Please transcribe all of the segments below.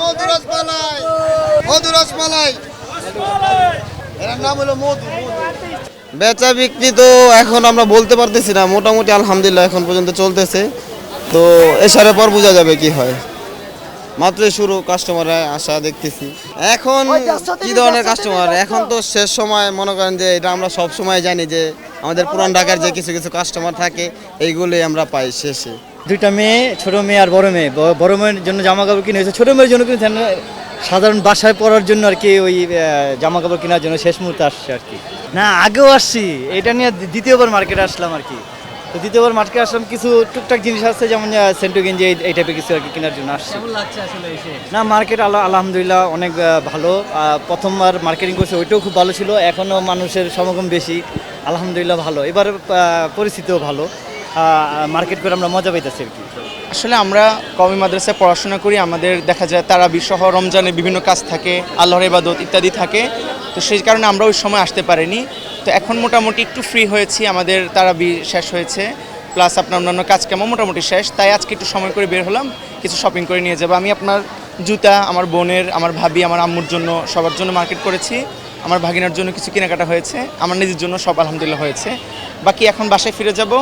মধু রসমালাই মধু রসমালাই এর নাম হলো মধু বেচা বিক্রি তো এখন আমরা বলতে পারতেছি না মোটামুটি আলহামদুলিল্লাহ এখন পর্যন্ত চলতেছে। তো এসারের পর বোঝা যাবে কি হয়। মাত্রই শুরু কাস্টমার আসা দেখতেছি। এখন কি ধরনের কাস্টমার এখন তো শেষ সময় মনে করেন যে এটা আমরা সব সময় জানি যে আমাদের পুরান ঢাকার যে কিছু কিছু কাস্টমার থাকে এইগুলোই আমরা পাই শেষে। দুইটা মেয়ে ছোট মেয়ে আর বড় মেয়ে। বড় মেয়ের জন্য জামা কাপড় কিনে হয়েছে ছোট মেয়ের জন্য কিন্তু সাধারণ বাসায় পরার জন্য আর কি ওই জামা কাপড় কেনার জন্য শেষ মুহূর্তে আসছে আর কি। না আগেও আসছি। এটা নিয়ে দ্বিতীয়বার মার্কেটে আসলাম আর কি। তো দ্বিতীয়বার মার্কেটে আসলাম কিছু টুকটাক জিনিস আছে যেমন সেন্টু গেঞ্জি এই- টাইপের কিছু আর কি কেনার জন্য আসছি। না মার্কেট আল্লাহ আলহামদুলিল্লাহ অনেক ভালো। প্রথমবার মার্কেটিং করছে ওইটাও খুব ভালো ছিল। এখনও মানুষের সমাগম বেশি। আলহামদুলিল্লাহ ভালো। এবার পরিস্থিতিও ভালো। মার্কেট করে আমরা মজা পাইতেছি আর কি। আসলে আমরা কমি মাদ্রাসায় পড়াশোনা করি, আমাদের দেখা যায় তারা বিশ্বহ রমজানে বিভিন্ন কাজ থাকে, আল্লাহর ইবাদত ইত্যাদি থাকে। তো সেই কারণে আমরা ওই সময় আসতে পারিনি। তো এখন মোটামুটি একটু ফ্রি হয়েছি, আমাদের তারাবি শেষ হয়েছে প্লাস আপনার অন্যান্য কাজ কেমন? মোটামুটি শেষ। তাই আজকে একটু সময় করে বের হলাম, কিছু শপিং করে নিয়ে যাব। আমি আপনার জুতা, আমার বোনের, আমার ভাবি, আমার আম্মুর জন্য সবার জন্য মার্কেট করেছি। আমার ভাগিনার জন্য কিছু কেনাকাটা হয়েছে, আমার নিজের জন্য সব আলহামদুলিল্লাহ হয়েছে। বাকি এখন বাসায় ফিরে যাব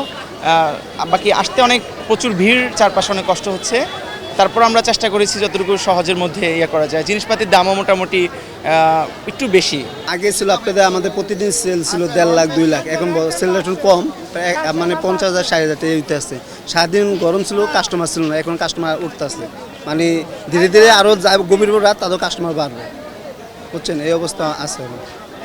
বাকি আসতে অনেক প্রচুর ভিড়, চারপাশে অনেক কষ্ট হচ্ছে। তারপর আমরা চেষ্টা করেছি যতটুকু সহজের মধ্যে ইয়ে করা যায়। জিনিসপাতির দামও মোটামুটি একটু বেশি। আগে ছিল আপনাদের, আমাদের প্রতিদিন সেল ছিল দেড় লাখ, দুই লাখ। এখন সেলটা একটু কম মানে পঞ্চাশ হাজার, ষাট হাজার টাকা উঠতে আসছে। সারাদিন গরম ছিল কাস্টমার ছিল না, এখন কাস্টমার উঠতে আসছে মানে ধীরে ধীরে আরও গভীর রাত তাদের কাস্টমার বাড়বে। বুঝছেন? এই অবস্থা আছে।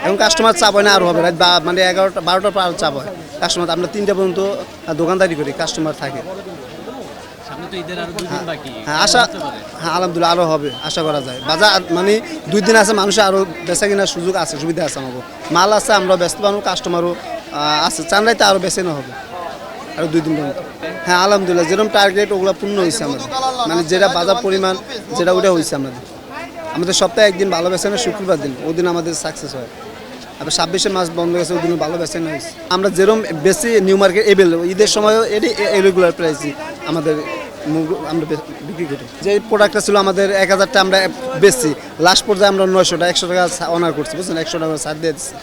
এখন। কাস্টমার চাপ হয় না আরও হবে। রাত বা- মানে এগারোটা বারোটার পর চাপ হয়। কাস্টমার আমরা তিনটা পর্যন্ত দোকানদারি করি কাস্টমার থাকে। হ্যাঁ আশা হ্যাঁ আলহামদুলিল্লাহ আরও হবে আশা করা যায়। বাজার মানে দুই দিন আছে মানুষের আরও বেচা কেনার সুযোগ আছে সুবিধা আছে আমাকে মাল আছে আমরা ব্যস্ত পাবো কাস্টমারও আছে। চান্দাইতে আরও বেছে না হবে আরও দুই দিন পর্যন্ত। হ্যাঁ আলহামদুলিল্লাহ যেরকম টার্গেট ওগুলো পূর্ণ হয়েছে আমাদের। মানে যেটা বাজার পরিমাণ যেটা ওটা হয়েছে আমাদের। আমাদের সপ্তাহে একদিন ভালো বেছে না শুক্রবার দিন। ওই দিন আমাদের সাকসেস হয়। আবার ছাব্বিশে মাস বন্ধ গেছে ওই দিন ভালো বেছে না হয়েছে আমরা যেরকম বেশি নিউ মার্কেট এবেল ঈদের সময়ও এটি রেগুলার প্রাইসই আমাদের আমরা বিক্রি করি। যে প্রোডাক্টটা ছিল আমাদের এক হাজারটা আমরা বেশি লাস্ট পর্যায়ে আমরা নয়শো টাকা একশো টাকা অনার করছি, বুঝছেন? একশো টাকা ছাড় দিয়ে দিচ্ছি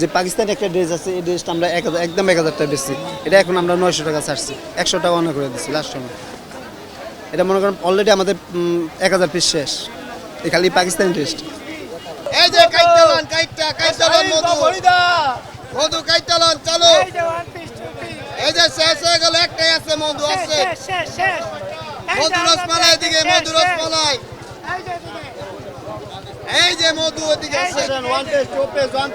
যে পাকিস্তানি একটা ড্রেস আছে, এই ড্রেসটা আমরা এক হাজার একদম এক হাজারটা বেচছি। এটা এখন আমরা নয়শো টাকা ছাড়ছি একশো টাকা অনার করে দিচ্ছি লাস্ট সময়। এটা মনে করেন অলরেডি আমাদের এক হাজার পিস শেষ। এই খালি পাকিস্তানি টেস্ট। এই যে কাইতালন কাইটা কাইতালন মধু। মধু কাইতালন চলো। এই যে শেষ হয়ে গেল একটাই আছে মধু আছে। মধু রসমালাই দিকে মধু রসমালাই এই যে মধু ওদিকে আছে। One test two one